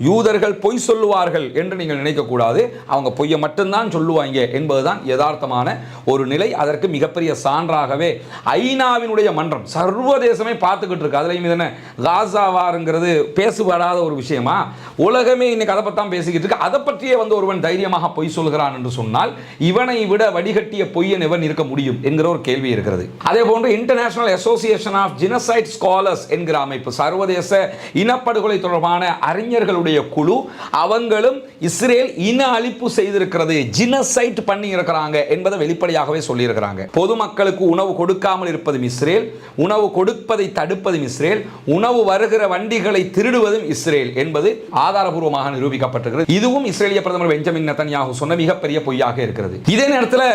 யூதர்கள் பொய் சொல்லுவார்கள் என்று நீங்கள் நினைக்கக்கூடாது. அவங்க பொய்யை மட்டும்தான் சொல்லுவாங்க என்பதுதான் யதார்த்தமான ஒரு நிலை. அதற்கு மிகப்பெரிய சான்றாகவே ஐநாவினுடைய மன்றம் சர்வதேசமே பார்த்துக்கிட்டு இருக்கு. அதுலேயும் இது என்ன? காசாவாருங்கிறது பேசுபடாத ஒரு விஷயமா? உலகமே இன்னைக்கு அதை பற்றி பேசிக்கிட்டு இருக்கு. அதை பற்றியே வந்து ஒருவன் தைரியமாக பொய் சொல்கிறான் என்று சொன்னால் இவனை விட வடிகட்டிய பொய்யன் இவன் இருக்க முடியும் என்கிற ஒரு கேள்வி இருக்கிறது. அதே போன்று international association of genocide scholars என்கிற அமைப்பு சர்வதேச இனப்படுகொலை தொடர்பான அறிஞர்கள் அறிஞர்களுடைய குழு அவங்களும் இஸ்ரேல் இன அழிப்பு செய்திருக்கிறது ஜினசைட் பண்ணி இருக்கிறாங்க என்பதை வெளிப்படையாகவே சொல்லியிருக்கிறாங்க. பொதுமக்களுக்கு உணவு கொடுக்காமல் இருப்பதும் இஸ்ரேல் உணவு கொடுப்பதை தடுப்பதும் இஸ்ரேல் உணவு வருகிற வண்டிகளை திருடுவதும் இஸ்ரேல் என்பது ஆதாரபூர்வமாக நிரூபிக்கப்பட்டிருக்கிறது. இதுவும் இஸ்ரேலிய பிரதமர் பெஞ்சமின் நெத்தன்யாகு சொன்ன மிகப்பெரிய பொய்யாக இருக்கிறது. இதே நேரத்தில்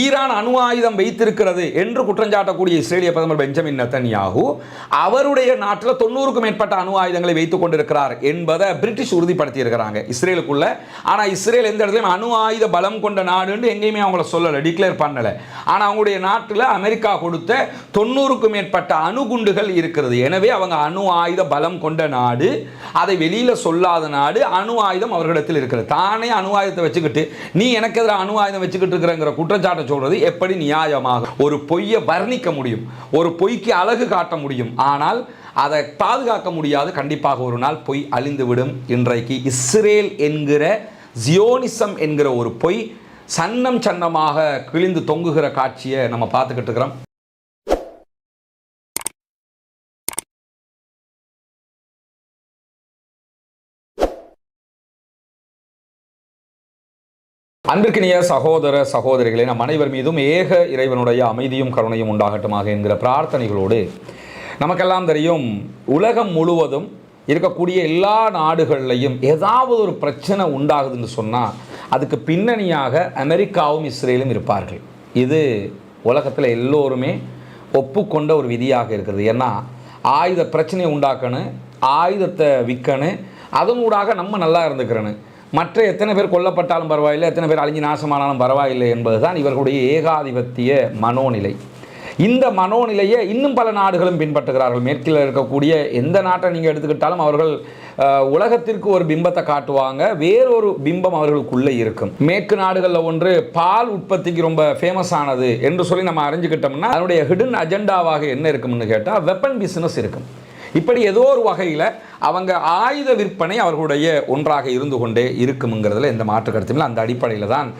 ஈரான் அணு ஆயுதம் வைத்திருக்கிறது என்று குற்றஞ்சாட்டக்கூடிய இஸ்ரேலிய பிரதமர் பெஞ்சமின் நத்தன்யாகு அவருடைய நாட்டில் தொண்ணூறுக்கும் மேற்பட்ட அணு ஆயுதங்களை வைத்துக் கொண்டிருக்கிறார் என்பதை பிரிட்டிஷ் உறுதிப்படுத்தி இருக்கிறாங்க இஸ்ரேலுக்குள்ள. ஆனால் இஸ்ரேல் எந்த இடத்துலையும் அணு ஆயுத பலம் கொண்ட நாடுன்னு எங்கேயுமே அவங்கள சொல்லலை டிக்ளேர் பண்ணலை. ஆனால் அவங்களுடைய நாட்டில் அமெரிக்கா கொடுத்த தொண்ணூறுக்கும் மேற்பட்ட அணுகுண்டுகள் இருக்கிறது. எனவே அவங்க அணு ஆயுத பலம் கொண்ட நாடு அதை வெளியில் சொல்லாத நாடு அணு ஆயுதம் அவர்களிடத்தில் இருக்கிறது. தானே அணு ஆயுதத்தை வச்சுக்கிட்டு நீ எனக்கு எதிராக அணு ஆயுதம் வச்சுக்கிட்டு இருக்கிறங்கிற குற்றச்சாட்டை சொல்றது எப்படி நியாயமாக? ஒரு பொய்யை வர்ணிக்க முடியும். ஒரு பொய்க்கு அழகு காட்ட முடியும். ஆனால் அதை பாதுகாக்க முடியாது. கண்டிப்பாக ஒரு நாள் பொய் அழிந்துவிடும். இன்றைக்கு இஸ்ரேல் என்கிற ஜியோனிசம் என்கிற ஒரு பொய் சன்னம் சன்னமாக கிழிந்து தொங்குகிற காட்சியை நம்ம பார்த்துக்கிட்டு இருக்கிறோம். அன்பிற்கினிய சகோதர சகோதரிகளே நம் அனைவர் மீதும் ஏக இறைவனுடைய அமைதியும் கருணையும் உண்டாகட்டுமாக என்கிற பிரார்த்தனைகளோடு நமக்கெல்லாம் தெரியும் உலகம் முழுவதும் இருக்கக்கூடிய எல்லா நாடுகள்லையும் ஏதாவது ஒரு பிரச்சனை உண்டாகுதுன்னு சொன்னால் அதுக்கு பின்னணியாக அமெரிக்காவும் இஸ்ரேலும் இருப்பார்கள். இது உலகத்தில் எல்லோருமே ஒப்புக்கொண்ட ஒரு விதியாக இருக்கிறது. ஏன்னா ஆயுத பிரச்சனையை உண்டாக்கணும் ஆயுதத்தை விற்கணும் அதனூடாக நம்ம நல்லா இருந்துக்கிறணும் மற்ற எத்தனை பேர் கொல்லப்பட்டாலும் பரவாயில்லை எத்தனை பேர் அழிஞ்சு நாசமானாலும் பரவாயில்லை என்பது தான் இவர்களுடைய ஏகாதிபத்திய மனோநிலை. இந்த மனோநிலையை இன்னும் பல நாடுகளும் பின்பற்றுகிறார்கள். மேற்கில் இருக்கக்கூடிய எந்த நாட்டை நீங்கள் எடுத்துக்கிட்டாலும் அவர்கள் உலகத்திற்கு ஒரு பிம்பத்தை காட்டுவாங்க. வேறொரு பிம்பம் அவர்களுக்குள்ளே இருக்கும். மேற்கு நாடுகளில் ஒன்று பால் உற்பத்திக்கு ரொம்ப ஃபேமஸ் ஆனது என்று சொல்லி நம்ம அறிஞ்சுக்கிட்டோம்னா அதனுடைய ஹிடன் அஜெண்டாவாக என்ன இருக்கும்னு கேட்டால் வெப்பன் பிஸ்னஸ் இருக்கும். இப்படி ஏதோ ஒரு வகையில் அவங்க ஆயுத விற்பனை அவர்களுடைய ஒன்றாக இருந்து கொண்டே இருக்குங்கிறதுல எந்த மாற்று கருத்துமில்லை அந்த அடிப்படையில் தான்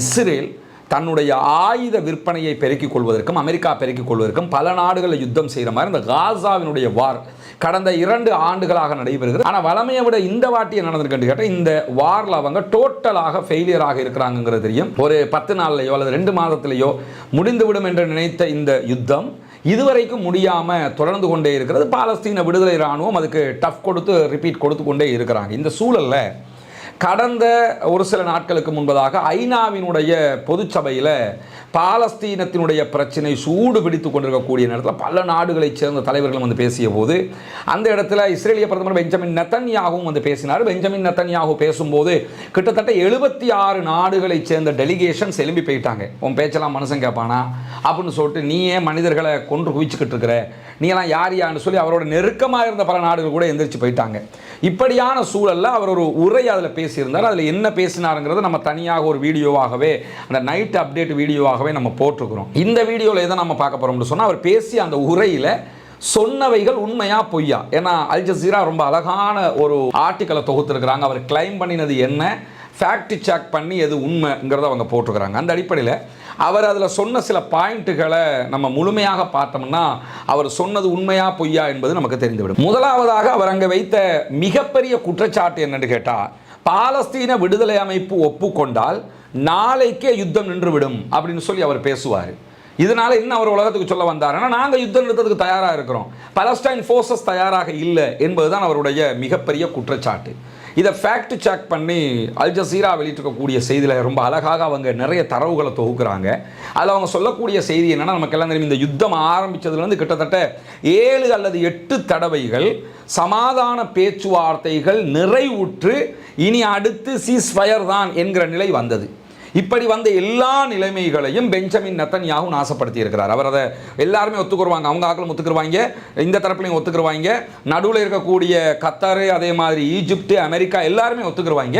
இஸ்ரேல் தன்னுடைய ஆயுத விற்பனையை பெருக்கிக் கொள்வதற்கும் அமெரிக்கா பெருக்கிக் கொள்வதற்கும் பல நாடுகளில் யுத்தம் செய்கிற மாதிரி இந்த காசாவினுடைய வார் கடந்த இரண்டு ஆண்டுகளாக நடைபெறுகிறது. ஆனால் வளமையை விட இந்த வாட்டியை நடந்திருக்குன்னு கேட்டால் இந்த வாரில் அவங்க டோட்டலாக ஃபெயிலியராக இருக்கிறாங்கிறது தெரியும். ஒரு பத்து நாள்லையோ அல்லது ரெண்டு மாதத்திலேயோ முடிந்துவிடும் என்று நினைத்த இந்த யுத்தம் இதுவரைக்கும் முடியாமல் தொடர்ந்து கொண்டே இருக்கிறது. பாலஸ்தீன விடுதலை இராணுவம் அதுக்கு டஃப் கொடுத்து ரிப்பீட் கொடுத்து கொண்டே இருக்கிறாங்க. இந்த சூழலில் கடந்த ஒரு சில நாட்களுக்கு முன்பதாக ஐநாவினுடைய பொதுச்சபையில் பாலஸ்தீனத்தினுடைய பிரச்சனை சூடு பிடித்து கொண்டிருக்கக்கூடிய நேரத்தில் பல நாடுகளைச் சேர்ந்த தலைவர்களும் வந்து பேசிய போது அந்த இடத்துல இஸ்ரேலிய பிரதமர் பெஞ்சமின் நெத்தன்யாகவும் வந்து பேசினார். பெஞ்சமின் நெத்தன்யாகு பேசும்போது கிட்டத்தட்ட எழுபத்தி ஆறு நாடுகளைச் சேர்ந்த டெலிகேஷன்ஸ் எழும்பி போயிட்டாங்க. உன் பேச்செல்லாம் மனுஷன் கேட்பானா அப்படின்னு சொல்லிட்டு நீ ஏன் மனிதர்களை கொன்று குவிச்சுக்கிட்டு இருக்கிற? நீங்களாம் யார் யான்னு சொல்லி அவரோட நெருக்கமாக இருந்த பல நாடுகள் கூட எந்திரிச்சு போயிட்டாங்க. இப்படியான சூழலில் அவர் ஒரு உரை அதில் பேசியிருந்தார். அதில் என்ன பேசினாருங்கிறத நம்ம தனியாக ஒரு வீடியோவாகவே அந்த நைட் அப்டேட் வீடியோவாகவே நம்ம போட்டிருக்கிறோம். இந்த வீடியோவில் எதை நம்ம பார்க்க போகிறோம்னு சொன்னால் அவர் பேசிய அந்த உரையில் சொன்னவைகள் உண்மையா பொய்யா? ஏன்னா அல் ஜசீரா ரொம்ப அழகான ஒரு ஆர்டிக்கலை தொகுத்துருக்குறாங்க. அவர் கிளைம் பண்ணினது என்ன? ஃபேக்ட் செக் பண்ணி எது உண்மைங்கிறத அவங்க போட்டுக்கிறாங்க அந்த அடிப்படையில் அவர் அதில் சொன்ன சில பாயிண்ட்டுகளை நம்ம முழுமையாக பார்த்தோம்னா அவர் சொன்னது உண்மையா பொய்யா என்பது நமக்கு தெரிந்துவிடும். முதலாவதாக அவர் அங்கே வைத்த மிகப்பெரிய குற்றச்சாட்டு என்னன்னு கேட்டால் பாலஸ்தீன விடுதலை அமைப்பு ஒப்புக்கொண்டால் நாளைக்கே யுத்தம் நின்றுவிடும் அப்படின்னு சொல்லி அவர் பேசுவார். இதனால என்ன அவர் உலகத்துக்கு சொல்ல வந்தாருன்னா நாங்கள் யுத்தம் நிறுத்தத்துக்கு தயாராக இருக்கிறோம். பலஸ்டைன் ஃபோர்ஸஸ் தயாராக இல்லை என்பதுதான் அவருடைய மிகப்பெரிய குற்றச்சாட்டு. இதை ஃபேக்ட் செக் பண்ணி அல் ஜசீரா வெளியிட்டிருக்கக்கூடிய செய்தியில் ரொம்ப அழகாக அவங்க நிறைய தரவுகளை தொகுக்கிறாங்க. அதில் அவங்க சொல்லக்கூடிய செய்தி என்னென்னா நமக்கு எல்லாம் தெரியும் இந்த யுத்தம் ஆரம்பித்ததுலேருந்து கிட்டத்தட்ட ஏழு அல்லது எட்டு தடவைகள் சமாதான பேச்சுவார்த்தைகள் நிறைவுற்று இனி அடுத்து சீஸ் ஃபயர் தான் என்கிற நிலை வந்தது. இப்படி வந்த எல்லா நிலைமைகளையும் பெஞ்சமின் நத்தன்யாகு நாசப்படுத்தி இருக்கிறார் அவர் அதை எல்லாருமே ஒத்துக்குருவாங்க அவங்க ஆக்களும் ஒத்துக்குருவாங்க இந்த தரப்புலையும் ஒத்துக்குருவாங்க நடுவில் இருக்கக்கூடிய கத்தாரு அதே மாதிரி ஈஜிப்து அமெரிக்கா எல்லாருமே ஒத்துக்குருவாங்க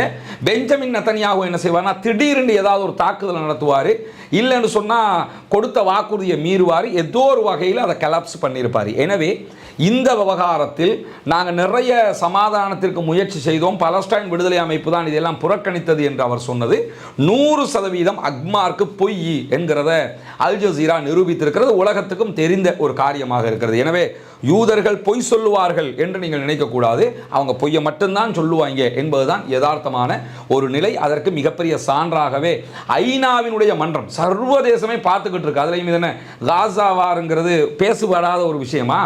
பெஞ்சமின் நத்தன்யாகு என்ன செய்வார்னா திடீர்னு ஏதாவது ஒரு தாக்குதல் நடத்துவார். இல்லைன்னு சொன்னால் கொடுத்த வாக்குறுதியை மீறுவார். ஏதோ ஒரு வகையில் அதை கலாப்ஸ் பண்ணியிருப்பார். எனவே இந்த விவகாரத்தில் நாங்கள் நிறைய சமாதானத்திற்கு முயற்சி செய்தோம். பலஸ்டைன் விடுதலை அமைப்பு தான் இதெல்லாம் புறக்கணித்தது என்று அவர் சொன்னது. நூறு சதவீதம் அக்மார்க்கு பொய் என்கிறத அல் ஜசீரா நிரூபித்திருக்கிறது. உலகத்துக்கும் தெரிந்த ஒரு காரியமாக இருக்கிறது. எனவே யூதர்கள் பொய் சொல்லுவார்கள் என்று நீங்கள் நினைக்கக்கூடாது. அவங்க பொய்யை மட்டும்தான் சொல்லுவாங்க என்பதுதான் யதார்த்தமான ஒரு நிலை. அதற்கு மிகப்பெரிய சான்றாகவே ஐநாவினுடைய மன்றம் சர்வதேசமே பார்த்துக்கிட்டு இருக்கு. அதுலேயும் இது என்ன? காசாவாருங்கிறது பேசுபடாத ஒரு விஷயமா?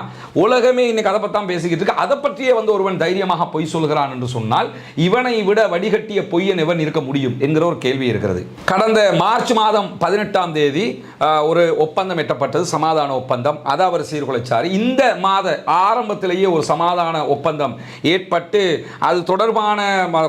உலகமே இன்னைக்கு அதை பற்றி தான் பேசிக்கிட்டு இருக்கு. அதை பற்றியே வந்து ஒருவன் தைரியமாக பொய் சொல்கிறான் என்று சொன்னால் இவனை விட வடிகட்டிய பொய்யன் எவன் இருக்க முடியும் என்கிற ஒரு கேள்வி இருக்கிறது. கடந்த மார்ச் மாதம் பதினெட்டாம் தேதி ஒரு ஒப்பந்தம் எட்டப்பட்டது. சமாதான ஒப்பந்தம். அதை அவர் சீர்குலைச்சார். இந்த மாத ஆரம்பத்திலேயே ஒரு சமாதான ஒப்பந்தம் ஏற்பட்டு அது தொடர்பான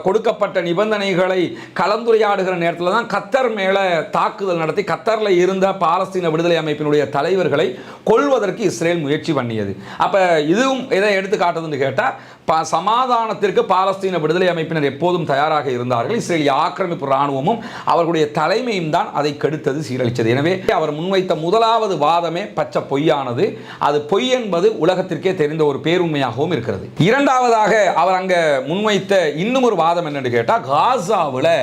கொடுக்கப்பட்ட நிபந்தனைகளை கலந்துரையாடுகிற நேரத்தில் தான் கத்தர் மேலே தாக்குதல் நடத்தி கத்தரில் இருந்த பாலஸ்தீன விடுதலை அமைப்பினுடைய தலைவர்களை கொள்வதற்கு இஸ்ரேல் முயற்சி பண்ணியது. அப்போ இதுவும் எதை எடுத்து காட்டுதுன்னு கேட்டால் ப சமாதானத்திற்கு பாலஸ்தீன விடுதலை அமைப்பினர் எப்போதும் தயாராக இருந்தார்கள். இஸ்ரேலிய ஆக்கிரமிப்பு இராணுவமும் அவர்களுடைய தலைமையும் தான் அதை கெடுத்தது சீரழித்தது எனவே அவர் முன்வைத்த முதலாவது வாதமே பச்சை பொய்யானது. அது பொய் என்பது உலகத்திற்கே தெரிந்த ஒரு பேருண்மையாகவும் இருக்கிறது. இரண்டாவதாக அவர் அங்கே முன்வைத்த இன்னும் ஒரு வாதம் என்னன்னு கேட்டால் காசாவில்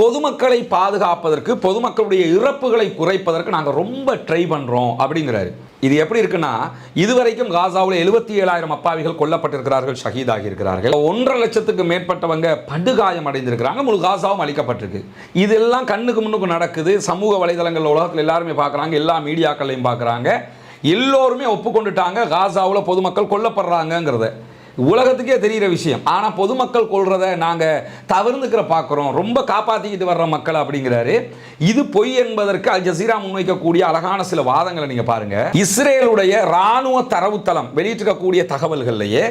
பொதுமக்களை பாதுகாப்பதற்கு பொதுமக்களுடைய இறப்புகளை குறைப்பதற்கு நாங்கள் ரொம்ப ட்ரை பண்ணுறோம் அப்படிங்கிறாரு. இது எப்படி இருக்குன்னா இதுவரைக்கும் காசாவில் எழுபத்தி ஏழாயிரம் அப்பாவிகள் கொல்லப்பட்டிருக்கிறார்கள் ஷஹீதாகி இருக்கிறார்கள் ஒன்றரை லட்சத்துக்கு மேற்பட்டவங்க படுகாயம் அடைந்திருக்கிறாங்க முழு காசாவும் அளிக்கப்பட்டிருக்கு இதெல்லாம் கண்ணுக்கு முன்னுக்கு நடக்குது. சமூக வலைதளங்கள் உலகத்தில் எல்லாருமே பார்க்குறாங்க எல்லா மீடியாக்களையும் பார்க்குறாங்க எல்லோருமே ஒப்புக்கொண்டுட்டாங்க. காசாவில் பொதுமக்கள் கொல்லப்படுறாங்கங்கிறத. உலகத்துக்கே தெரிகிற விஷயம். ஆனால் பொதுமக்கள் கொள்றத நாங்கள் தவிர்த்துக்கிற பார்க்குறோம் ரொம்ப காப்பாற்றிக்கிட்டு வர்ற மக்கள் அப்படிங்கிறாரு. இது பொய் என்பதற்கு அல் ஜசீரா முன்வைக்கக்கூடிய அழகான சில வாதங்களை நீங்கள் பாருங்க. இஸ்ரேலுடைய இராணுவ தரவுத்தளம் வெளியிட்டிருக்கக்கூடிய தகவல்கள்லையே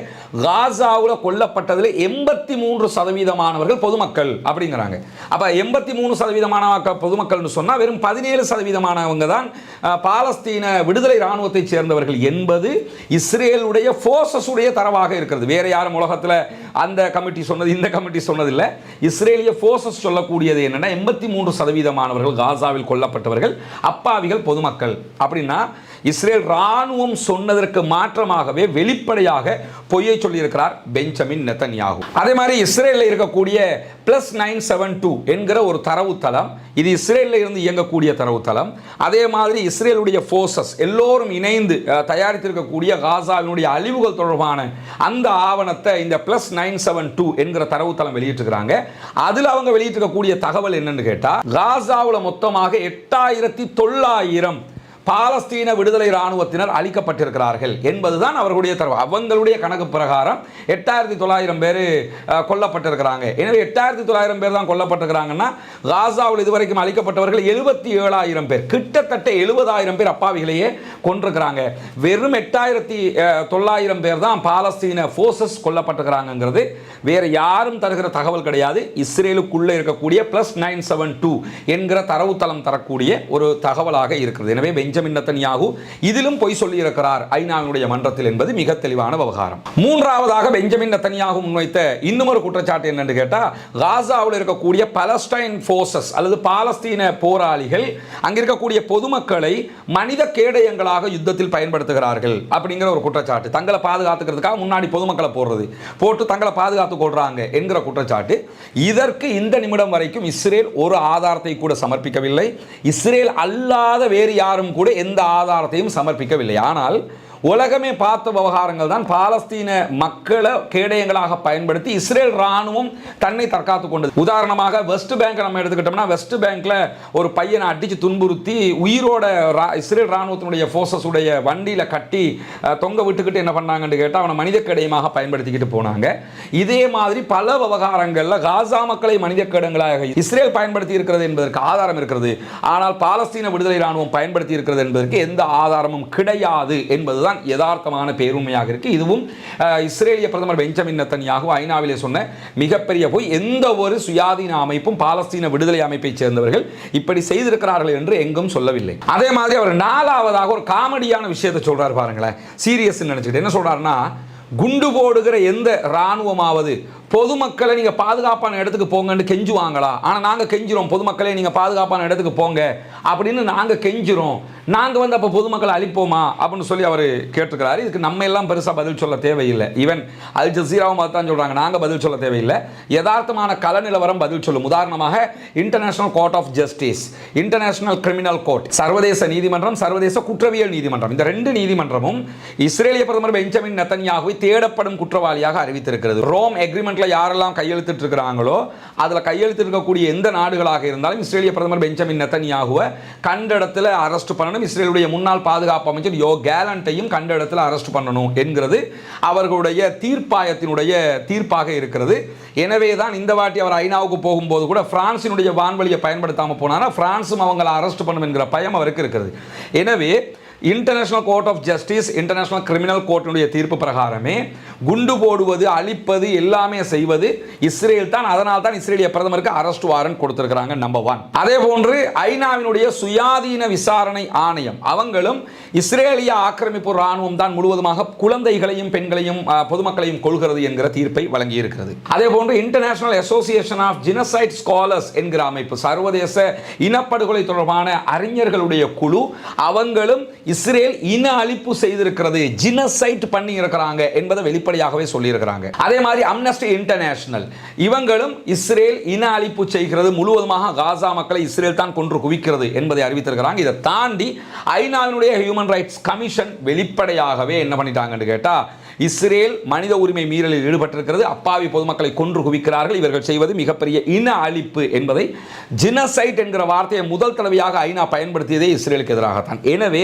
காசாவில் கொல்லப்பட்டதில் எண்பத்தி மூன்று சதவீதமானவர்கள் பொதுமக்கள் அப்படிங்கிறாங்க. அப்போ எண்பத்தி மூணு சதவீதமான பொதுமக்கள்னு சொன்னால் வெறும் பதினேழு சதவீதமானவங்க தான் பாலஸ்தீன விடுதலை இராணுவத்தைச் சேர்ந்தவர்கள் என்பது இஸ்ரேலுடைய ஃபோர்ஸஸ் உடைய தரவாக இருக்கிறது. வேற யாரும் உலகத்தில் அந்த கமிட்டி சொன்னது இந்த கமிட்டி சொன்னதில்லை. இஸ்ரேலிய ஃபோர்ஸஸ் சொல்லக்கூடியது என்னன்னா எண்பத்தி மூன்று சதவீதமானவர்கள் காசாவில் கொல்லப்பட்டவர்கள் அப்பாவிகள் பொதுமக்கள். அப்படின்னா இஸ்ரேல் ராணுவம் சொன்னதற்கு மாற்றமாகவே வெளிப்படையாக பொய்யை சொல்லியிருக்கிறார் பெஞ்சமின் நெத்தன்யாகு. அதே மாதிரி இஸ்ரேலில் இருக்கக்கூடிய பிளஸ் நைன் செவன் டூ என்கிற ஒரு தரவுத்தளம் இது இஸ்ரேலில் இருந்து இயங்கக்கூடிய தரவுத்தளம். அதே மாதிரி இஸ்ரேலுடைய ஃபோர்ஸஸ் எல்லோரும் இணைந்து அஹ், தயாரித்திருக்கக்கூடிய காசாவினுடைய அழிவுகள் தொடர்பான அந்த ஆவணத்தை இந்த பிளஸ் நைன் செவன் டூ என்கிற தரவுத்தளம் வெளியிட்டிருக்கிறாங்க. அதில் அவங்க வெளியிட்டிருக்கக்கூடிய தகவல் என்னன்னு கேட்டால் காசாவில் மொத்தமாக எட்டாயிரத்தி தொள்ளாயிரம் பாலஸ்தீன விடுதலை இராணுவத்தினர் அழிக்கப்பட்டிருக்கிறார்கள் என்பதுதான் அவர்களுடைய தரவு. அவங்களுடைய கணக்கு பிரகாரம் எட்டாயிரத்தி தொள்ளாயிரம் பேர் கொல்லப்பட்டிருக்கிறாங்க. எனவே எட்டாயிரத்தி தொள்ளாயிரம் பேர் தான் கொல்லப்பட்டிருக்கிறாங்கன்னா காசாவில் இதுவரைக்கும் அழிக்கப்பட்டவர்கள் எழுபத்தி ஏழாயிரம் பேர். கிட்டத்தட்ட எழுபதாயிரம் பேர் அப்பாவிகளையே கொண்டிருக்கிறாங்க வெறும் எட்டாயிரத்தி தொள்ளாயிரம் பேர் தான் பாலஸ்தீன ஃபோர்ஸஸ் கொல்லப்பட்டிருக்கிறாங்கிறது வேறு யாரும் தருகிற தகவல் கிடையாது. இஸ்ரேலுக்குள்ளே இருக்கக்கூடிய ப்ளஸ் நைன் செவன் டூ என்கிற தரவுத்தளம் தரக்கூடிய ஒரு தகவலாக இருக்கிறது. எனவே பெஞ்சமின் நத்தன்யாகு இதிலும் பொய் சொல்லியிருக்கிறார். ஐநாவினுடைய மன்றத்தில் என்பது மிக தெளிவான விவகாரம். மூன்றாவதாக பெஞ்சமின் நத்தன்யாகு முன்வைத்த இன்னும் ஒரு குற்றச்சாட்டு என்னென்று கேட்டால் காசாவில் இருக்கக்கூடிய பலஸ்டைன் ஃபோர்ஸஸ் அல்லது பாலஸ்தீன போராளிகள் அங்க இருக்கக்கூடிய பொதுமக்களை மனித கேடயங்களாக யுத்தத்தில் பயன்படுத்துகிறார்கள் அப்படிங்கிற ஒரு குற்றச்சாட்டு. தங்களை பாதுகாத்துக்கிறதுக்காக முன்னாடி பொதுமக்களை போடுறது. போட்டு தங்களை பாதுகாத்து கொள்றாங்க என்கிற குற்றச்சாட்டு. இதற்கு இந்த நிமிடம் வரைக்கும் இஸ்ரேல் ஒரு ஆதாரத்தை கூட சமர்ப்பிக்கவில்லை. இஸ்ரேல் அல்லாத வேறு யாரும் கூட எந்த ஆதாரத்தையும் சமர்ப்பிக்கவில்லை. ஆனால் உலகமே பார்த்த விவகாரங்கள் தான் பாலஸ்தீன மக்களை கேடயங்களாக பயன்படுத்தி இஸ்ரேல் ராணுவம் தன்னை தற்காத்து கொண்டது. உதாரணமாக வெஸ்ட் பேங்க் நம்ம எடுத்துக்கிட்டோம்னா வெஸ்ட் பேங்க்ல ஒரு பையனை அடிச்சு துன்புறுத்தி உயிரோட ரா- இஸ்ரேல் ராணுவத்தினுடைய ஃபோர்ஸஸ் உடைய வண்டியில கட்டி தொங்க விட்டுக்கிட்டு என்ன பண்ணாங்கன்னு கேட்டால் அவனை மனித கேடயமாக பயன்படுத்திக்கிட்டு போனாங்க. இதே மாதிரி பல விவகாரங்களில் காசா மக்களை மனித கேடங்களாக இஸ்ரேல் பயன்படுத்தி இருக்கிறது என்பதற்கு ஆதாரம் இருக்கிறது. ஆனால் பாலஸ்தீன விடுதலை ராணுவம் பயன்படுத்தி இருக்கிறது என்பதற்கு எந்த ஆதாரமும் கிடையாது என்பதுதான் என்பதுதான் யதார்த்தமான பேருண்மையாக இருக்குது இதுவும் இஸ்ரேலிய பிரதமர் பெஞ்சமின் நத்தன்யாகு ஐநாவிலே சொன்ன மிகப்பெரிய போய். எந்த ஒரு சுயாதீன அமைப்பும் பாலஸ்தீன விடுதலை அமைப்பைச் சேர்ந்தவர்கள் இப்படி செய்திருக்கிறார்கள் என்று எங்கும் சொல்லவில்லை. அதே மாதிரி அவர் நாலாவதாக ஒரு காமெடியான விஷயத்தை சொல்கிறார் பாருங்களேன். சீரியஸ் நினச்சிக்கிட்டு என்ன சொல்கிறாருன்னா குண்டு போடுகிற எந்த இராணுவமாவது பொதுமக்களை நீங்க பாதுகாப்பான இடத்துக்கு போங்கன்னு கெஞ்சுவாங்களா? ஆனா நாங்க கெஞ்சுறோம் பொதுமக்களே நீங்க பாதுகாப்பான இடத்துக்கு போங்க. அப்படின்னு நாங்க கெஞ்சுறோம். நாங்க வந்து அப்ப பொதுமக்களை அழிப்போமா? அப்படின்னு சொல்லி அவர் கேட்டிருக்கிறாரு. இதுக்கு நம்ம எல்லாம் பெருசா பதில் சொல்ல தேவையில்லை. ஈவன் அல் ஜசீராவும் தான் சொல்றாங்க. நாங்க பதில் சொல்ல தேவையில்லை. யதார்த்தமான கல நிலவரம் பதில் சொல்லும். உதாரணமாக international court of justice international criminal court சர்வதேச நீதிமன்றம் சர்வதேச குற்றவியல் நீதிமன்றம். இந்த ரெண்டு நீதிமன்றமும் இஸ்ரேலிய பிரதமர் பெஞ்சமின் நெத்தன்யாகுவை தேடப்படும் குற்றவாளியாக அறிவித்திருக்கிறது. ரோம் எக்ரிமெண்ட் எக்ரிமெண்ட்ல யாரெல்லாம் கையெழுத்திட்டு இருக்கிறாங்களோ அதில் கையெழுத்து இருக்கக்கூடிய எந்த நாடுகளாக இருந்தாலும் இஸ்ரேலிய பிரதமர் பெஞ்சமின் நெத்தனியாகுவ கண்ட இடத்துல அரெஸ்ட் பண்ணணும். இஸ்ரேலுடைய முன்னாள் பாதுகாப்பு அமைச்சர் யோ கேலண்டையும் கண்ட இடத்துல அரெஸ்ட் பண்ணணும் என்கிறது அவர்களுடைய தீர்ப்பாயத்தினுடைய தீர்ப்பாக இருக்கிறது. எனவே தான் இந்த வாட்டி அவர் ஐநாவுக்கு போகும்போது கூட பிரான்சினுடைய வான்வழியை பயன்படுத்தாமல் போனாரா பிரான்ஸும் அவங்களை அரெஸ்ட் பண்ணும் என்கிற பயம் அவருக்கு இருக்கிறது. எனவே international court of justice international criminal கோர்ட்டினுடைய தீர்ப்பு பிரகாரமே குண்டு போடுவது அழிப்பது எல்லாமே செய்வது இஸ்ரேல் தான். அதனால் தான் இஸ்ரேலிய பிரதமருக்கு அரெஸ்ட் வாரண்ட் கொடுத்திருக்கிறாங்க நம்பர் ஒன் அதே போன்று ஐநாவினுடைய சுயாதீன விசாரணை ஆணையம் அவங்களும் இஸ்ரேலிய ஆக்கிரமிப்பு ராணுவம் தான் முழுவதுமாக குழந்தைகளையும் பெண்களையும் பொதுமக்களையும் கொள்கிறது என்கிற தீர்ப்பை வழங்கி இருக்கிறது அதே போன்று international association of genocide scholars என்கிற அமைப்பு சர்வதேச இனப்படுகொலை தொடர்பான அறிஞர்களுடைய குழு அவங்களும் இஸ்ரேல் இன அழிப்பு செய்திருக்கிறது ஜினசைட் பண்ணி இருக்கிறாங்க என்பதை வெளிப்படையாகவே சொல்லியிருக்கிறாங்க. அதே மாதிரி அம்னஸ்டி இன்டர்நேஷனல் இவங்களும் இஸ்ரேல் இன அழிப்பு செய்கிறது முழுவதுமாக காசா மக்களை இஸ்ரேல் தான் கொன்று குவிக்கிறது என்பதை அறிவித்திருக்கிறாங்க. இதை தாண்டி ஐநாவினுடைய ஹியூமன் ரைட்ஸ் கமிஷன் வெளிப்படையாகவே என்ன பண்ணிட்டாங்கன்னு கேட்டால் இஸ்ரேல் மனித உரிமை மீறலில் ஈடுபட்டிருக்கிறது அப்பாவி பொதுமக்களை கொன்று குவிக்கிறார்கள் இவர்கள் செய்வது மிகப்பெரிய இன அழிப்பு என்பதை ஜினசைட் என்கிற வார்த்தையை முதல் தடவையாக ஐநா பயன்படுத்தியதே இஸ்ரேலுக்கு எதிராகத்தான். எனவே